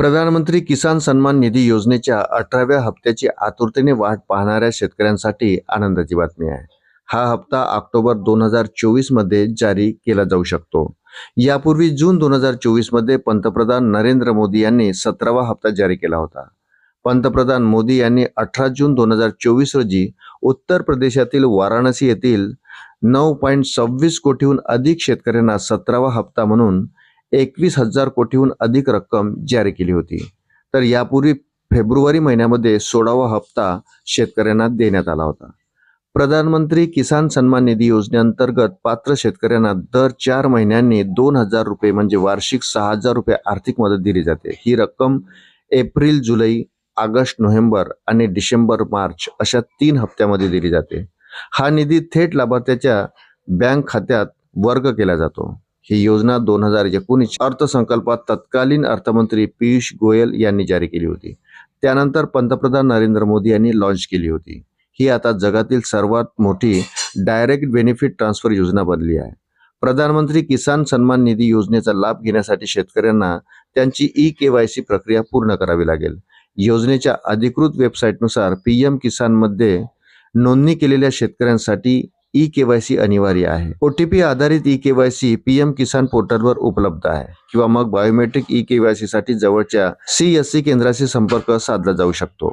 प्रधानमंत्री किसान सन्मान निधी योजनेच्या अठराव्या हप्त्याची आतुरतेने वाट पाहणाऱ्या शेतकऱ्यांसाठी आनंदाची बातमी आहे. हा हप्ता ऑक्टोबर दोन हजार चोवीसमध्ये जारी केला जाऊ शकतो. यापूर्वी जून दोन हजार चोवीसमध्ये पंतप्रधान नरेंद्र मोदी यांनी सतरावा हप्ता जारी केला होता. पंतप्रधान मोदी यांनी अठरा जून दोन हजार चोवीस रोजी उत्तर प्रदेशातील वाराणसी येथील नऊ पॉईंट सव्वीस कोटीहून अधिक शेतकऱ्यांना सतरावा हप्ता म्हणून एकवीस हजार कोटीहून अधिक रक्कम जारी केली होती. तर यापूर्वी फेब्रुवारी महिन्यामध्ये सोळावा हप्ता शेतकऱ्यांना देण्यात आला होता. प्रधानमंत्री किसान सन्मान निधी योजनेअंतर्गत पात्र शेतकऱ्यांना दर चार महिन्यांनी दोन हजार रुपये म्हणजे वार्षिक सहा हजार रुपये आर्थिक मदत दिली जाते. ही रक्कम एप्रिल जुलै ऑगस्ट नोव्हेंबर आणि डिसेंबर मार्च अशा तीन हप्त्यामध्ये दिली जाते. हा निधी थेट लाभार्थ्याच्या बँक खात्यात वर्ग केला जातो. ही योजना दोन हजार एकोणीस अर्थसंकल्पात तत्कालीन अर्थमंत्री पियुष गोयल यांनी जारी केली होती. त्यानंतर पंतप्रधान नरेंद्र मोदी यांनी लॉन्च केली होती. ही आता जगातील सर्वात मोठी डायरेक्ट बेनिफिट ट्रान्सफर योजना बनली आहे. प्रधानमंत्री किसान सन्मान निधी योजनेचा लाभ घेण्यासाठी शेतकऱ्यांना त्यांची ई के वाय सी प्रक्रिया पूर्ण करावी लागेल. योजनेच्या अधिकृत वेबसाईटनुसार पी एम किसानमध्ये नोंदणी केलेल्या शेतकऱ्यांसाठी ई के वाय सी अनिवार्य आहे. ओ टी पी आधारित E K Y C P M Kisan पोर्टलवर उपलब्ध आहे किंवा मग biometric E K Y C साठी जवळच्या सी एस सी केंद्राशी संपर्क साधला जाऊ शकतो.